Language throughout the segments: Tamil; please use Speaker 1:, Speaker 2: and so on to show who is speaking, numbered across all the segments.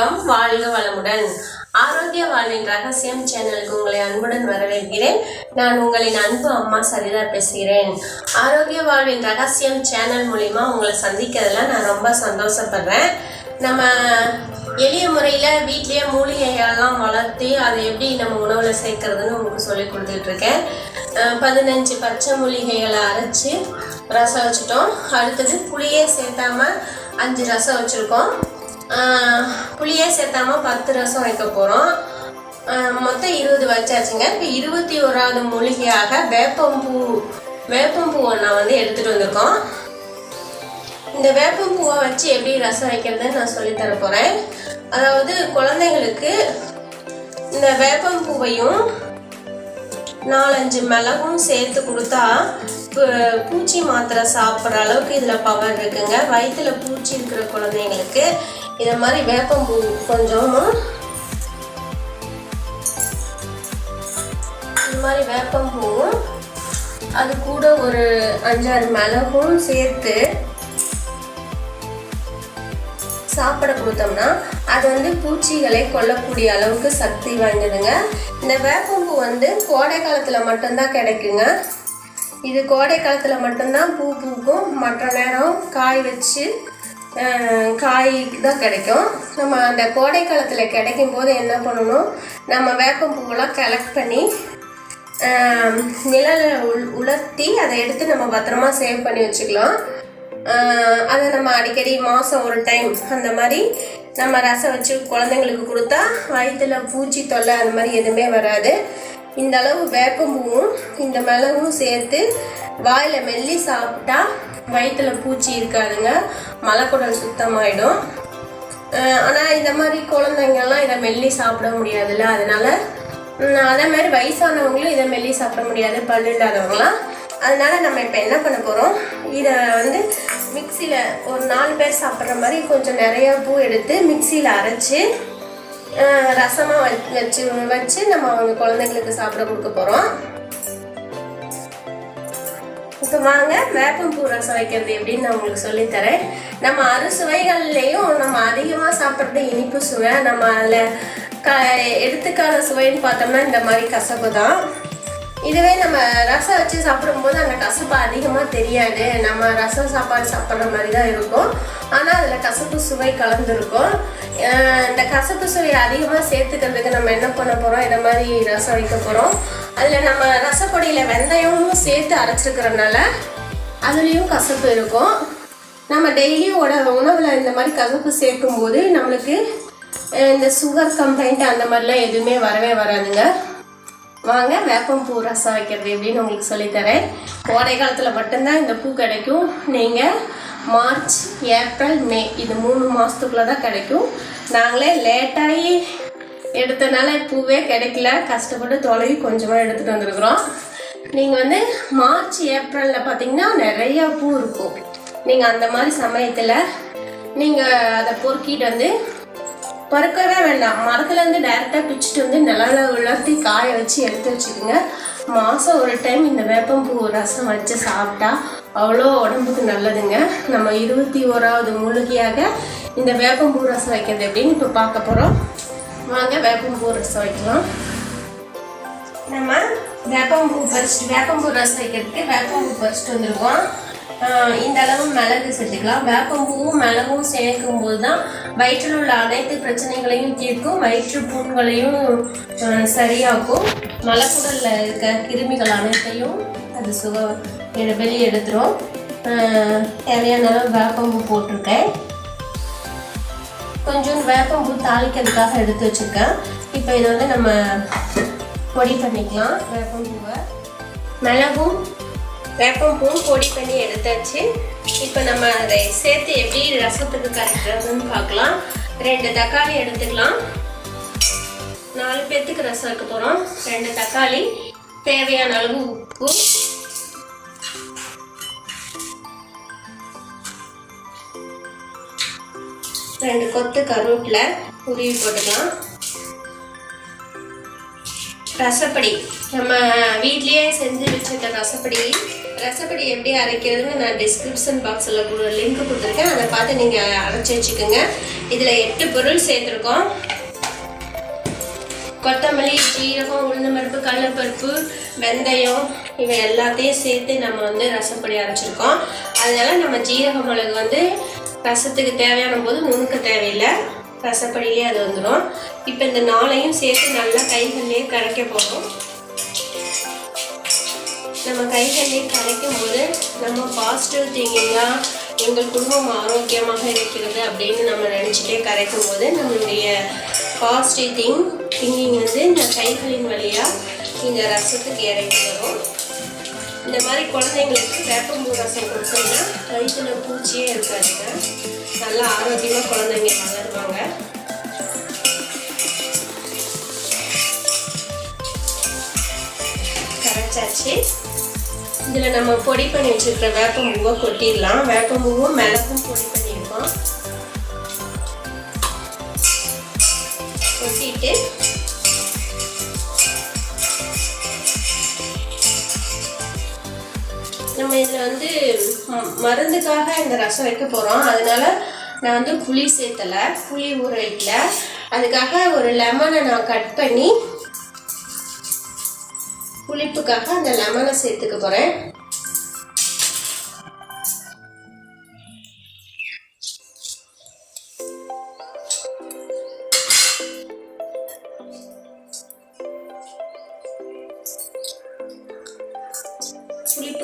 Speaker 1: வணக்கம். வாழ்க வளமுடன். ஆரோக்கிய வாழ்வின் ரகசியம் சேனலுக்கு உங்களை அன்புடன் வரவேற்கிறேன். நான் உங்களின் அன்பு அம்மா சரிதா பேசுகிறேன். ஆரோக்கிய வாழ்வின் ரகசியம் சேனல் மூலிமா உங்களை சந்திக்கிறதுல நான் ரொம்ப சந்தோஷப்படுறேன். நம்ம எளிய முறையில் வீட்லேயே மூலிகையெல்லாம் வளர்த்து அதை எப்படி நம்ம உணவில் சேர்க்கறதுன்னு உங்களுக்கு சொல்லி கொடுத்துட்ருக்கேன். பதினஞ்சு பச்சை மூலிகைகளை அரைச்சி ரசம் வச்சுட்டோம். அடுத்தது புளியே சேர்த்தாமல் அஞ்சு ரசம் வச்சுருக்கோம். புளியே சேர்த்தாம பத்து ரசம் வைக்க போகிறோம் மொத்தம் இருபது வச்சாச்சுங்க. இப்போ இருபத்தி ஓராவது மூலிகையாக வேப்பம்பூ வேப்பம்பூ நான் வந்து எடுத்துகிட்டு வந்திருக்கோம். இந்த வேப்பம்பூவை வச்சு எப்படி ரசம் வைக்கிறதுன்னு நான் சொல்லித்தர போகிறேன் அதாவது குழந்தைங்களுக்கு இந்த வேப்பம்பூவையும் நாலஞ்சு மிளகும் சேர்த்து கொடுத்தா பூச்சி மாத்திரை சாப்பிட்ற அளவுக்கு இதில் பவர் இருக்குங்க. வயிற்றில் பூச்சி இருக்கிற குழந்தைங்களுக்கு இதை மாதிரி வேப்பம்பூ கொஞ்சமும் இது மாதிரி வேப்பம்பூவும் அது கூட ஒரு அஞ்சாறு மிளகும் சேர்த்து சாப்பிட கொடுத்தோம்னா அது வந்து பூச்சிகளை கொல்லக்கூடிய அளவுக்கு சக்தி வாய்ந்ததுங்க. இந்த வேப்பம்பூ வந்து கோடை காலத்தில் மட்டும்தான் கிடைக்குங்க. இது கோடை காலத்தில் மட்டும்தான் பூ பூக்கும். மற்ற நேரம் காய் வச்சு காய் தான் கிடைக்கும். நம்ம அந்த கோடை காலத்தில் கிடைக்கும் போது என்ன பண்ணணும்? நம்ம வேப்பம் பூவெல்லாம் கலெக்ட் பண்ணி நிழலை உள் உலர்த்தி அதை எடுத்து நம்ம பத்திரமா சேவ் பண்ணி வச்சுக்கலாம். அதை நம்ம அடிக்கடி மாதம் ஒரு டைம் அந்த மாதிரி நம்ம ரசம் வச்சு குழந்தைங்களுக்கு கொடுத்தா வயிற்றில் பூச்சி தொல்லை அந்த மாதிரி எதுவுமே வராது. இந்த அளவு வேப்பம்பூவும் இந்த மிளகும் சேர்த்து வாயில் மெல்லி சாப்பிட்டா வயிற்றில் பூச்சி இருக்காதுங்க. மலக்குடல் சுத்தமாயிடும். ஆனால் இந்த மாதிரி குழந்தைங்கள்லாம் இதை மெல்லி சாப்பிட முடியாதுல்ல? அதனால அதே மாதிரி வயசானவங்களும் இதை மெல்லி சாப்பிட முடியாது பல் இல்லாதவங்களாம் அதனால நம்ம இப்போ என்ன பண்ண போகிறோம் இதை வந்து மிக்சியில் ஒரு நாலு பேர் சாப்பிட்ற மாதிரி கொஞ்சம் நிறையா பூ எடுத்து மிக்சியில் அரைச்சி ரசமாக வச்சு வச்சு நம்ம அவங்க குழந்தைங்களுக்கு சாப்பிட கொடுக்க போகிறோம் இப்போ வாங்க வேப்பம்பூ ரசம் வைக்கிறது எப்படின்னு நான் உங்களுக்கு சொல்லித்தரேன். நம்ம அறுசுவைகள்லேயும் நம்ம அதிகமாக சாப்பிட்றது இனிப்பு சுவை. நம்ம அதில் க எடுத்துக்காத சுவைன்னு பார்த்தோம்னா இந்த மாதிரி கசப்பு தான். இதுவே நம்ம ரசம் வச்சு சாப்பிடும்போது அந்த கசப்பு அதிகமாக தெரியாது. நம்ம ரசம் சாப்பாடு சாப்பிட்ற மாதிரி தான் இருக்கும். ஆனால் அதில் கசப்பு சுவை கலந்துருக்கும். இந்த கசப்பு சுவை அதிகமாக சேர்த்துக்கிறதுக்கு நம்ம என்ன பண்ண போகிறோம் இந்த மாதிரி ரசம் வைக்க போகிறோம் அதில் நம்ம ரசப்பொடியில் வெந்தயமும் சேர்த்து அரைச்சிருக்கிறனால அதுலேயும் கசப்பு இருக்கும். நம்ம டெய்லியும் உட உணவில் இந்த மாதிரி கசப்பு சேர்க்கும்போது நம்மளுக்கு இந்த சுகர் கம்ப்ளைண்ட் அந்த மாதிரிலாம் எதுவுமே வரவே வராதுங்க. வாங்க வேப்பம் பூ ரசம் வைக்கிறது எப்படின்னு உங்களுக்கு சொல்லித்தரேன் கோடை காலத்தில் மட்டும்தான் இந்த பூ கிடைக்கும். நீங்கள் மார்ச் ஏப்ரல் மே இது மூணு மாதத்துக்குள்ளே தான் கிடைக்கும். நாங்களே லேட்டாகி எடுத்தனால பூவே கிடைக்கல. கஷ்டப்பட்டு தொலைவி கொஞ்சமாக எடுத்துகிட்டு வந்திருக்கிறோம். நீங்கள் வந்து மார்ச் ஏப்ரலில் பார்த்தீங்கன்னா நிறையா பூ இருக்கும். நீங்கள் அந்த மாதிரி சமயத்தில் நீங்கள் அதை பொறுக்கிட்டு வந்து பறக்கவே வேண்டாம். மரத்துலேருந்து டைரெக்டாக பிச்சுட்டு வந்து நிழல உலர்த்தி காய வச்சு எடுத்து வச்சுக்கோங்க. மாதம் ஒரு டைம் இந்த வேப்பம்பூ ரசம் வச்சு சாப்பிட்டா அவ்வளோ உடம்புக்கு நல்லதுங்க. நம்ம இருபத்தி ஓராவது மூலிகையாக இந்த வேப்பம்பூ ரசம் வைக்கிறது எப்படின்னு இப்போ பார்க்க போகிறோம் வாங்க வேப்பம்பூ ரசம் வைக்கலாம். நம்ம வேப்பம்பூ ஃபர்ஸ்ட் வேப்பம்பூ ரசம் வைக்கிறதுக்கு வேப்பம்பூ பறிச்சுட்டு வந்திருக்கோம் இந்த அளவு மிளகு சேர்த்துக்கலாம். வேப்பம்பூவும் மிளகும் சேர்க்கும் போது தான் வயிற்றில் உள்ள அனைத்து பிரச்சனைகளையும் தீர்க்கும் வயிற்று புண்களையும் சரியாக்கும். மலக்குடலில் இருக்க கிருமிகள் அனைத்தையும் அது சுக எடு- வெளியே எடுத்துரும். தேவையான அளவு வேப்பம்பூ போட்டிருக்கேன். கொஞ்சம் வேப்பம்பூ தாளிக்கிறதுக்காக எடுத்து வச்சுருக்கேன். இப்போ இதை வந்து நம்ம பொடி பண்ணிக்கலாம். வேப்பம்பூவை மிளகும் வேப்பம்பூவும் பொடி பண்ணி எடுத்தாச்சு. இப்போ நம்ம அதை சேர்த்து எப்படி ரசத்துக்கு கரைக்கிறதுன்னு பார்க்கலாம். ரெண்டு தக்காளி எடுத்துக்கலாம். நாலு பேர்த்துக்கு ரசம் இருக்க போகிறோம் ரெண்டு தக்காளி தேவையான அளவு உப்பு. ரெண்டு கொத்து கருவேப்பிலை உருவி போட்டுக்கலாம். ரசப்படி. நம்ம வீட்லேயே செஞ்சு வச்சுருக்க ரசப்படி. ரசப்படி எப்படி அரைக்கிறதுன்னு நான் டிஸ்கிரிப்ஷன் பாக்ஸில் லிங்க் கொடுத்துருக்கேன். அதை பார்த்து நீங்கள் அரைச்சி வச்சுக்கோங்க. இதில் எட்டு பொருள் சேர்த்துருக்கோம். கொத்தமல்லி ஜீரகம் உளுந்தம்பருப்பு கடலப்பருப்பு வெந்தயம் இவை எல்லாத்தையும் சேர்த்து நம்ம வந்து ரசப்பொடி அரைச்சிருக்கோம். அதனால நம்ம ஜீரக மிளகு வந்து ரசத்துக்கு தேவையான போது நுணுக்க தேவையில்லை. ரசப்படியிலே அது வந்துடும் இப்போ இந்த நாளையும் சேர்த்து நல்லா கைகள்லேயே கரைக்க போகிறோம் நம்ம கைகள்லேயே கரைக்கும் போது நம்ம பாசிட்டிவ் திங்கிங்காக எங்கள் குடும்பம் ஆரோக்கியமாக இருக்கிறது அப்படின்னு நம்ம நினச்சிட்டே கரைக்கும் போது நம்மளுடைய பாசிட்டிவ் திங் திங்கிங் வந்து இந்த கைகளின் வழியாக இந்த ரசத்துக்கு இறங்கி வரும் இந்த மாதிரி குழந்தைங்களுக்கு வேப்பம்பூ ரசம் கொடுத்தீங்கன்னா வயிற்றுல பூச்சியே இருக்காதுங்க. நல்லா ஆரோக்கியமாக குழந்தைங்க வளருவாங்க. கரைச்சாச்சு. இதில் நம்ம பொடி பண்ணி வச்சிருக்கிற வேப்பம்பூவை கொட்டிடலாம். வேப்பம்பூவும் மிளகும் பொடி பண்ணி நம்ம இதில் வந்து ம- மருந்துக்காக இந்த ரசம் வைக்க போகிறோம் அதனால நான் வந்து புளி சேர்த்தலை புளி ஊற வைக்கல அதுக்காக ஒரு லெமனை நான் கட் பண்ணி புளிப்புக்காக அந்த லெமனை சேர்த்துக்க போகிறேன்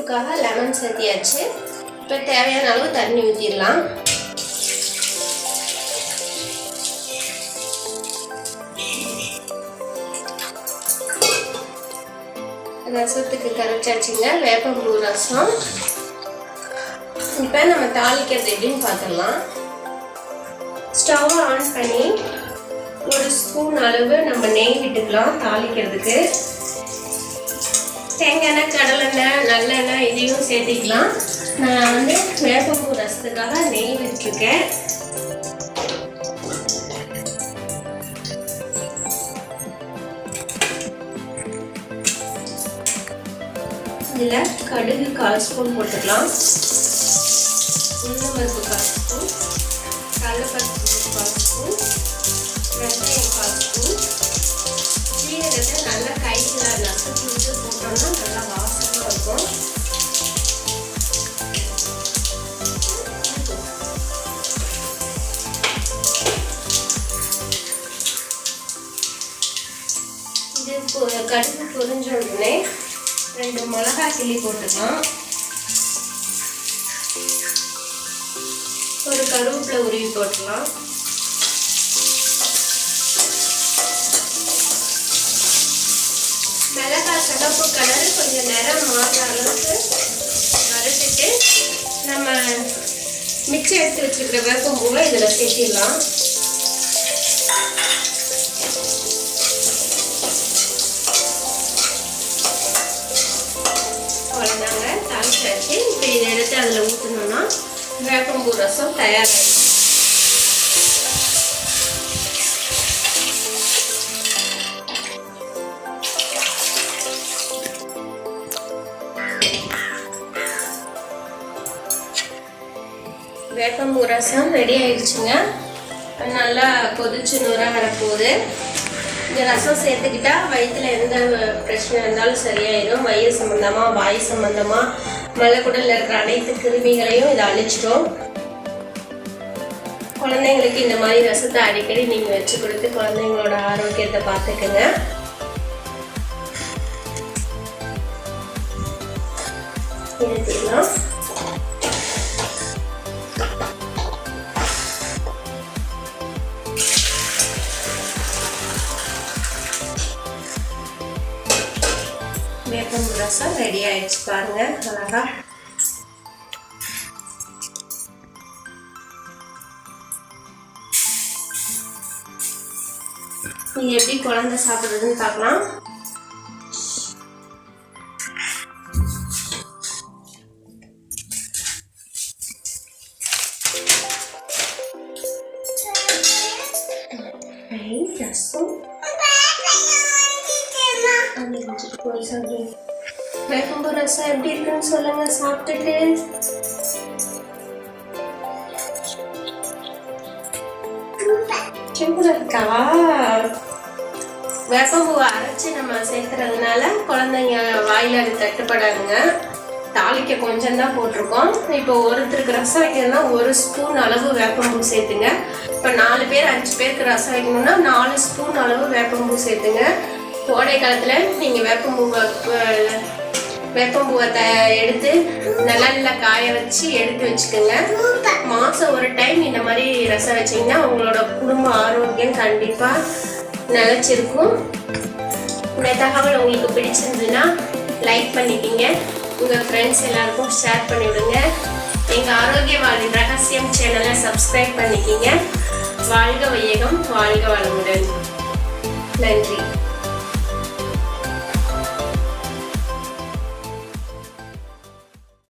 Speaker 1: புளிப்புக்காக லெமன் சேர்த்தியாச்சு இப்போ தேவையான அளவு தண்ணி ஊற்றிடலாம் ரசத்துக்கு கரைச்சாச்சுங்க வேப்பம்பூ ரசம். இப்போ நம்ம தாளிக்கிறது எப்படின்னு பார்த்துடலாம் ஸ்டவ்வை ஆன் பண்ணி ஒரு ஸ்பூன் அளவு நம்ம நெய் விட்டுக்கலாம் தாளிக்கிறதுக்கு. தேங்காய் எண்ணெய் கடலெண்ணெய் நல்லெண்ணெய் இதையும் சேர்த்திக்கலாம். நான் வந்து வேப்பம்பூ ரசத்துக்காக நெய் வச்சுருக்கேன் இதில் கடுகு கால் ஸ்பூன் போட்டுக்கலாம். உளுந்தம்பருப்பு கால் ஸ்பூன் கடலைப்பருப்பு இது பொ- கடுகு பொரிஞ்ச உடனே ரெண்டு மிளகாய் கிள்ளி போட்டுக்கலாம். ஒரு கருவேப்பிலை உருவி போட்டுக்கலாம். மிளகாய் சிகப்பு கலர் கொஞ்சம் நிறம் மாறுற அளவுக்கு வறுத்துட்டு நம்ம மிச்சம் எடுத்து வச்சிருக்கிற வேப்பம்பூவை இதில் சேர்த்திடலாம். இதை எடுத்து அதில் ஊற்றணும்னா வேப்பம்பூ ரசம் தயாராகிடும் வேப்பம்பூ ரசம் ரெடி ஆயிடுச்சுங்க. நல்லா கொதிச்சு நுர வரப்போகுது. இந்த ரசம் சேர்த்துக்கிட்டா வயிற்றுல எந்த பிரச்சனை இருந்தாலும் சரியாயிடும் வயிறு சம்மந்தமாக வாய் சம்மந்தமாக மலைக்குடலில் இருக்கிற அனைத்து கிருமிகளையும் இதை அழிச்சிடும். குழந்தைங்களுக்கு இந்த மாதிரி ரசத்தை அடிக்கடி நீங்கள் வச்சு கொடுத்து குழந்தைங்களோட ஆரோக்கியத்தை பார்த்துக்குங்க. எடுத்துக்கலாம் ரசம் ரெடி ஆயிடுச்சு பாருங்க அழகா. இது எப்படி குழந்தை சாப்பிடுறதுன்னு பார்க்கலாம். ரசம் எப்படி இருக்குன்னு சொல்லுங்க சாப்பிட்டுட்டு. சூப்பரா இருக்கா வேப்பம்பூவை அரைச்சி நம்ம சேர்க்கறதுனால குழந்தைங்க வாயில அது தட்டுப்படாதுங்க. தாளிக்க கொஞ்சம் தான் போட்டிருக்கோம். இப்போ ஒருத்தருக்கு ரசம் வைக்கணும்னா ஒரு ஸ்பூன் அளவு வேப்பம்பூ சேர்த்துங்க. இப்போ நாலு பேர் அஞ்சு பேருக்கு ரசம் வைக்கணும்னா நாலு ஸ்பூன் அளவு வேப்பம்பூ சேர்த்துங்க. கோடை காலத்தில் நீங்கள் வேப்பம்பூவை வேப்பம்பூவத்தை வேப்பம்பூவை த எடுத்து நல்லா காய வச்சு எடுத்து வச்சுக்கோங்க. மாதம் ஒரு டைம் இந்த மாதிரி ரசம் வச்சீங்கன்னா உங்களோட குடும்ப ஆரோக்கியம் கண்டிப்பாக நிலச்சிருக்கும். இந்த தகவல் உங்களுக்கு பிடிச்சிருந்துன்னா லைக் பண்ணிக்கிங்க. உங்கள் ஃப்ரெண்ட்ஸ் எல்லாருக்கும் ஷேர் பண்ணிவிடுங்க. எங்கள் ஆரோக்கிய வாழ்வின் ரகசியம் சேனலை சப்ஸ்கிரைப் பண்ணிக்கிங்க. வாழ்க வையகம் வாழ்க வளமுடன். நன்றி.